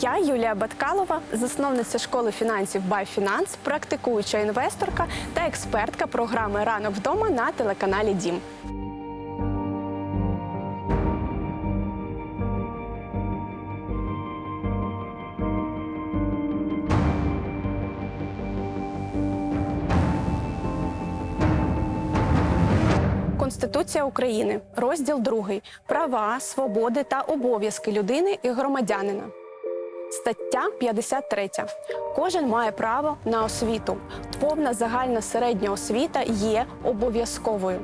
Я Юлія Баткалова, засновниця школи фінансів ByFinance, практикуюча інвесторка та експертка програми Ранок вдома на телеканалі Дім. Конституція України, розділ 2. Права, свободи та обов'язки людини і громадянина. Стаття 53. Кожен має право на освіту. Повна загальна середня освіта є обов'язковою.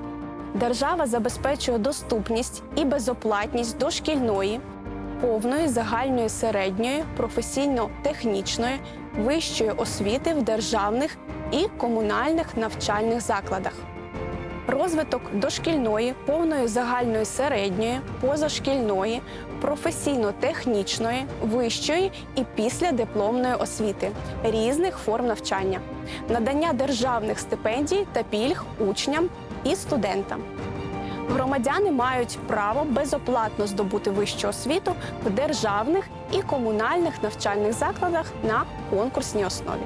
Держава забезпечує доступність і безоплатність дошкільної, повної загальної середньої, професійно-технічної, вищої освіти в державних і комунальних навчальних закладах. Розвиток дошкільної, повної загальної середньої, позашкільної, професійно-технічної, вищої і післядипломної освіти різних форм навчання, надання державних стипендій та пільг учням і студентам. Громадяни мають право безоплатно здобути вищу освіту в державних і комунальних навчальних закладах на конкурсній основі.